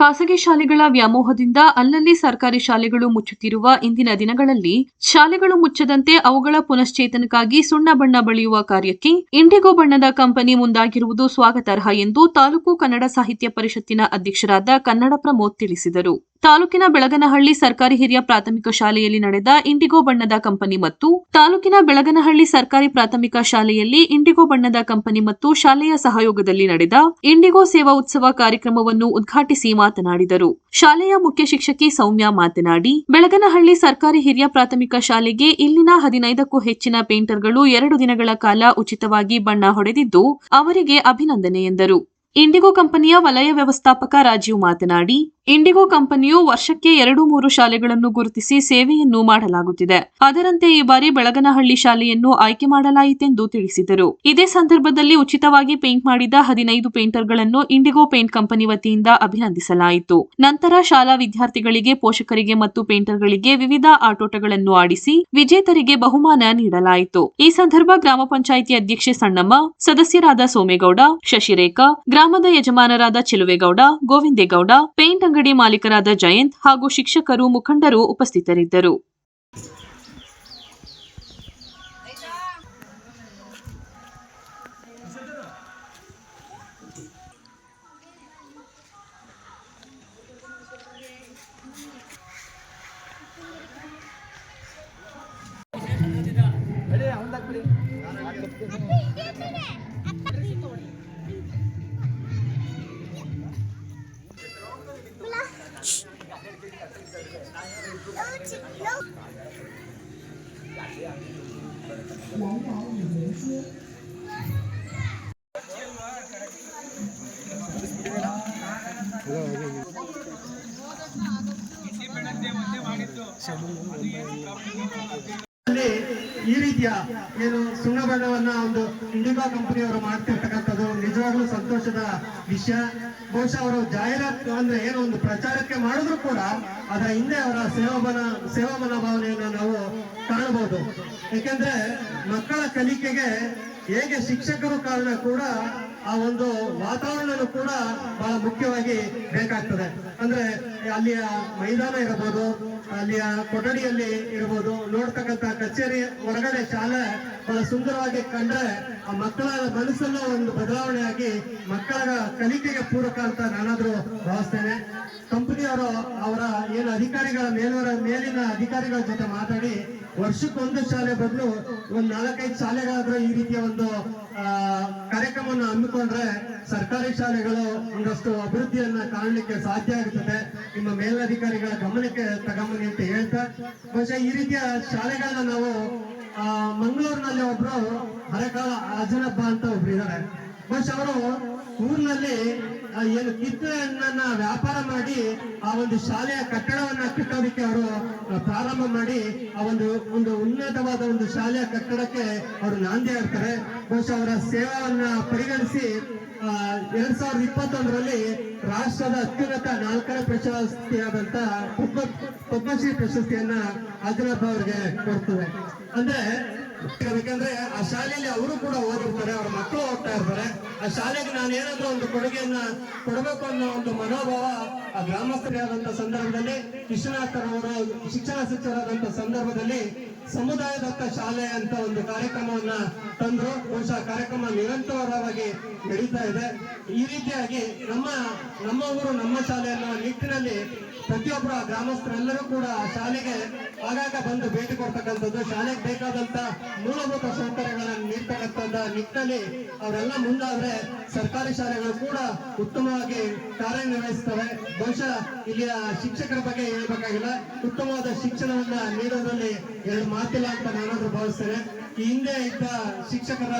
ಖಾಸಗಿ ಶಾಲೆಗಳ ವ್ಯಾಮೋಹದಿಂದ ಅಲ್ಲಲ್ಲಿ ಸರ್ಕಾರಿ ಶಾಲೆಗಳು ಮುಚ್ಚುತ್ತಿರುವ ಇಂದಿನ ದಿನಗಳಲ್ಲಿ ಶಾಲೆಗಳು ಮುಚ್ಚದಂತೆ ಅವುಗಳ ಪುನಶ್ಚೇತನಕ್ಕಾಗಿ ಸುಣ್ಣ ಬಣ್ಣ ಬಳಿಯುವ ಕಾರ್ಯಕ್ಕೆ ಇಂಡಿಗೋ ಬಣ್ಣದ ಕಂಪನಿ ಮುಂದಾಗಿರುವುದು ಸ್ವಾಗತಾರ್ಹ ಎಂದು ತಾಲೂಕು ಕನ್ನಡ ಸಾಹಿತ್ಯ ಪರಿಷತ್ತಿನ ಅಧ್ಯಕ್ಷರಾದ ಕನ್ನಡ ಪ್ರಮೋದ್ ತಿಳಿಸಿದರು. ತಾಲೂಕಿನ ಬೆಳಗನಹಳ್ಳಿ ಸರ್ಕಾರಿ ಹಿರಿಯ ಪ್ರಾಥಮಿಕ ಶಾಲೆಯಲ್ಲಿ ನಡೆದ ಇಂಡಿಗೋ ಬಣ್ಣದ ಕಂಪನಿ ಮತ್ತು ತಾಲೂಕಿನ ಬೆಳಗನಹಳ್ಳಿ ಸರ್ಕಾರಿ ಪ್ರಾಥಮಿಕ ಶಾಲೆಯಲ್ಲಿ ಇಂಡಿಗೋ ಬಣ್ಣದ ಕಂಪನಿ ಮತ್ತು ಶಾಲೆಯ ಸಹಯೋಗದಲ್ಲಿ ನಡೆದ ಇಂಡಿಗೋ ಸೇವಾ ಉತ್ಸವ ಕಾರ್ಯಕ್ರಮವನ್ನು ಉದ್ಘಾಟಿಸಿ ಮಾತನಾಡಿದರು. ಶಾಲೆಯ ಮುಖ್ಯ ಶಿಕ್ಷಕಿ ಸೌಮ್ಯ ಮಾತನಾಡಿ, ಬೆಳಗನಹಳ್ಳಿ ಸರ್ಕಾರಿ ಹಿರಿಯ ಪ್ರಾಥಮಿಕ ಶಾಲೆಗೆ ಇಲ್ಲಿನ ಹದಿನೈದಕ್ಕೂ ಹೆಚ್ಚಿನ ಪೇಂಟರ್ಗಳು ಎರಡು ದಿನಗಳ ಕಾಲ ಉಚಿತವಾಗಿ ಬಣ್ಣ ಹೊಡೆದಿದ್ದು, ಅವರಿಗೆ ಅಭಿನಂದನೆ ಎಂದರು. ಇಂಡಿಗೋ ಕಂಪನಿಯ ವಲಯ ವ್ಯವಸ್ಥಾಪಕ ರಾಜೀವ್ ಮಾತನಾಡಿ, ಇಂಡಿಗೋ ಕಂಪನಿಯು ವರ್ಷಕ್ಕೆ ಎರಡು ಮೂರು ಶಾಲೆಗಳನ್ನು ಗುರುತಿಸಿ ಸೇವೆಯನ್ನು ಮಾಡಲಾಗುತ್ತಿದೆ. ಅದರಂತೆ ಈ ಬಾರಿ ಬೆಳಗನಹಳ್ಳಿ ಶಾಲೆಯನ್ನು ಆಯ್ಕೆ ಮಾಡಲಾಯಿತೆಂದು ತಿಳಿಸಿದರು. ಇದೇ ಸಂದರ್ಭದಲ್ಲಿ ಉಚಿತವಾಗಿ ಪೇಂಟ್ ಮಾಡಿದ ಹದಿನೈದು ಪೇಂಟರ್ಗಳನ್ನು ಇಂಡಿಗೋ ಪೇಂಟ್ ಕಂಪನಿ ವತಿಯಿಂದ ಅಭಿನಂದಿಸಲಾಯಿತು. ನಂತರ ಶಾಲಾ ವಿದ್ಯಾರ್ಥಿಗಳಿಗೆ, ಪೋಷಕರಿಗೆ ಮತ್ತು ಪೇಂಟರ್ಗಳಿಗೆ ವಿವಿಧ ಆಟೋಟಗಳನ್ನು ಆಡಿಸಿ ವಿಜೇತರಿಗೆ ಬಹುಮಾನ ನೀಡಲಾಯಿತು. ಈ ಸಂದರ್ಭ ಗ್ರಾಮ ಪಂಚಾಯಿತಿ ಅಧ್ಯಕ್ಷೆ ಸಣ್ಣಮ್ಮ, ಸದಸ್ಯರಾದ ಸೋಮೇಗೌಡ, ಶಶಿರೇಖಾ ಗ್ರಾಮದ ಯಜಮಾನರಾದ ಚಿಲುವೇಗೌಡ ಗೋವಿಂದೇಗೌಡ ಪೇಂಟ್ ಅಂಗಡಿ ಮಾಲೀಕರಾದ ಜಯಂತ್ ಹಾಗೂ ಶಿಕ್ಷಕರು ಮುಖಂಡರು ಉಪಸ್ಥಿತರಿದ್ದರು ಮಾಡಿದ್ದು ಈ ರೀತಿಯ ಏನು ಸುಣ್ಣ ಬಣ್ಣವನ್ನ ಒಂದು ಇಂಡಿಗೋ ಕಂಪನಿಯವರು ಮಾಡ್ತಿರ್ತಕ್ಕಂಥದ್ದು ನಿಜವಾಗ್ಲೂ ಸಂತೋಷದ ವಿಷಯ. ಬಹುಶಃ ಅವರು ಜಾಹೀರಾತು ಅಂದ್ರೆ ಏನೋ ಒಂದು ಪ್ರಚಾರಕ್ಕೆ ಮಾಡಿದ್ರು ಕೂಡ ಅದರ ಹಿಂದೆ ಅವರ ಸೇವಾಮನ ಸೇವಾ ಮನೋಭಾವನೆಯನ್ನು ನಾವು ಕಾಣಬಹುದು. ಏಕೆಂದ್ರೆ ಮಕ್ಕಳ ಕಲಿಕೆಗೆ ಹೇಗೆ ಶಿಕ್ಷಕರು ಕಾರಣ ಕೂಡ ಆ ಒಂದು ವಾತಾವರಣ ಕೂಡ ಬಹಳ ಮುಖ್ಯವಾಗಿ ಬೇಕಾಗ್ತದೆ. ಅಂದ್ರೆ ಅಲ್ಲಿಯ ಮೈದಾನ ಇರಬಹುದು ಅಲ್ಲಿಯ ಕೊಠಡಿಯಲ್ಲಿ ಇರಬಹುದು ನೋಡ್ತಕ್ಕಂತ ಕಚೇರಿ ಹೊರಗಡೆ ಶಾಲೆ ಬಹಳ ಸುಂದರವಾಗಿ ಕಂಡ್ರೆ ಆ ಮಕ್ಕಳ ಮನಸ್ಸಲ್ಲೂ ಒಂದು ಬದಲಾವಣೆ ಆಗಿ ಮಕ್ಕಳ ಕಲಿಕೆಗೆ ಪೂರಕ ಅಂತ ನಾನಾದ್ರೂ ಭಾವಿಸ್ತೇನೆ. ಕಂಪನಿಯವರು ಅವರ ಏನು ಅಧಿಕಾರಿಗಳ ಮೇಲ್ವರ ಮೇಲಿನ ಅಧಿಕಾರಿಗಳ ಜೊತೆ ಮಾತಾಡಿ ವರ್ಷಕ್ಕೊಂದು ಶಾಲೆ ಬದಲು ಒಂದ್ ನಾಲ್ಕೈದು ಶಾಲೆಗಳಾದ್ರೂ ಈ ರೀತಿಯ ಒಂದು ಆ, ಕಾರ್ಯಕ್ರಮವನ್ನು ಹಮ್ಮಿಕೊಂಡ್ರೆ ಸರ್ಕಾರಿ ಶಾಲೆಗಳು ಒಂದಷ್ಟು ಅಭಿವೃದ್ಧಿಯನ್ನ ಕಾಣಲಿಕ್ಕೆ ಸಾಧ್ಯ ಆಗುತ್ತದೆ ನಿಮ್ಮ ಮೇಲಧಿಕಾರಿಗಳ ಗಮನಕ್ಕೆ ತಗೊಂಬನ್ನಿ ಅಂತ ಹೇಳ್ತಾ ಬಹುಶಃ ಈ ರೀತಿಯ ಶಾಲೆಗಳನ್ನ ನಾವು ಆ, ಮಂಗಳೂರಿನಲ್ಲಿ ಒಬ್ರು ಹರಕಾಲ ಅಜನಪ್ಪ ಅಂತ ಒಬ್ರು ಇದ್ದಾರೆ ಬಹುಶಃ ಅವರು ಊರಿನಲ್ಲಿ ಏನು ಕಿತ್ತಳೆಯನ್ನ ವ್ಯಾಪಾರ ಮಾಡಿ, ಆ ಒಂದು ಶಾಲೆಯ ಕಟ್ಟಡವನ್ನ ಕಟ್ಟೋದಕ್ಕೆ ಅವರು ಪ್ರಾರಂಭ ಮಾಡಿ, ಆ ಒಂದು ಒಂದು ಉನ್ನತವಾದ ಒಂದು ಶಾಲೆಯ ಕಟ್ಟಡಕ್ಕೆ ಅವರು ನಾಂದಿ ಆಗ್ತಾರೆ ಬಹುಶಃ ಅವರ ಸೇವೆಯನ್ನ ಪರಿಗಣಿಸಿ ಎರಡ್ ಸಾವಿರದ ಇಪ್ಪತ್ತೊಂದರಲ್ಲಿ ರಾಷ್ಟ್ರದ ಅತ್ಯುನ್ನತ ನಾಲ್ಕನೇ ಪ್ರಶಸ್ತಿಯಾದಂತ ಪದ್ಮ, ಪದ್ಮಶ್ರೀ ಪ್ರಶಸ್ತಿಯನ್ನ ಅಜನಪ್ಪ ಅವರಿಗೆ ಕೊಡ್ತದೆ. ಅಂದ್ರೆ ಯಾಕಂದ್ರೆ ಆ ಶಾಲೆಯಲ್ಲಿ ಅವರು ಕೂಡ ಓದಿರ್ತಾರೆ, ಅವ್ರ ಮಕ್ಕಳು ಹೋಗ್ತಾ ಇರ್ತಾರೆ. ಆ ಶಾಲೆಗೆ ನಾನು ಏನಾದ್ರೂ ಒಂದು ಕೊಡುಗೆಯನ್ನ ಕೊಡಬೇಕು ಅನ್ನೋ ಒಂದು ಮನೋಭಾವ ಆ ಗ್ರಾಮಸ್ಥರಾದಂತ ಸಂದರ್ಭದಲ್ಲಿ ವಿಶ್ವನಾಥರವರು ಶಿಕ್ಷಣ ಸಚಿವರಾದಂತ ಸಂದರ್ಭದಲ್ಲಿ ಸಮುದಾಯದತ್ತ ಶಾಲೆ ಅಂತ ಒಂದು ಕಾರ್ಯಕ್ರಮವನ್ನ ತಂದ್ರು. ಬಹುಶಃ ಕಾರ್ಯಕ್ರಮ ನಿರಂತರವಾಗಿ ನಡೀತಾ ಇದೆ. ಈ ರೀತಿಯಾಗಿ ನಮ್ಮ ನಮ್ಮ ಊರು, ನಮ್ಮ ಶಾಲೆ ಅನ್ನೋ ನಿಟ್ಟಿನಲ್ಲಿ ಪ್ರತಿಯೊಬ್ಬರ ಗ್ರಾಮಸ್ಥರೆಲ್ಲರೂ ಕೂಡ ಶಾಲೆಗೆ ಆಗಾಗ ಬಂದು ಭೇಟಿ ಕೊಡ್ತಕ್ಕಂಥದ್ದು. ಶಾಲೆಗೆ ಬೇಕಾದಂತ ಮೂಲಭೂತ ಸೌಕರ್ಯಗಳನ್ನು ನೀಡ್ತಕ್ಕಂಥ ನಿಟ್ಟಿನಲ್ಲಿ ಅವರೆಲ್ಲ ಮುಂದಾದ್ರೆ ಸರ್ಕಾರಿ ಶಾಲೆಗಳು ಕೂಡ ಉತ್ತಮವಾಗಿ ಕಾರ್ಯನಿರ್ವಹಿಸ್ತವೆ ಬಹುಶಃ ಇಲ್ಲಿಯ ಶಿಕ್ಷಕರ ಬಗ್ಗೆ ಹೇಳ್ಬೇಕಾಗಿಲ್ಲ. ಉತ್ತಮವಾದ ಶಿಕ್ಷಣವನ್ನ ನೀಡೋದ್ರಲ್ಲಿ ಎರಡು ಮಾತಿಲ್ಲ ಅಂತ ನಾನಾದ್ರೂ ಭಾವಿಸ್ತೇನೆ. ಈ ಹಿಂದೆ ಇದ್ದ ಶಿಕ್ಷಕರ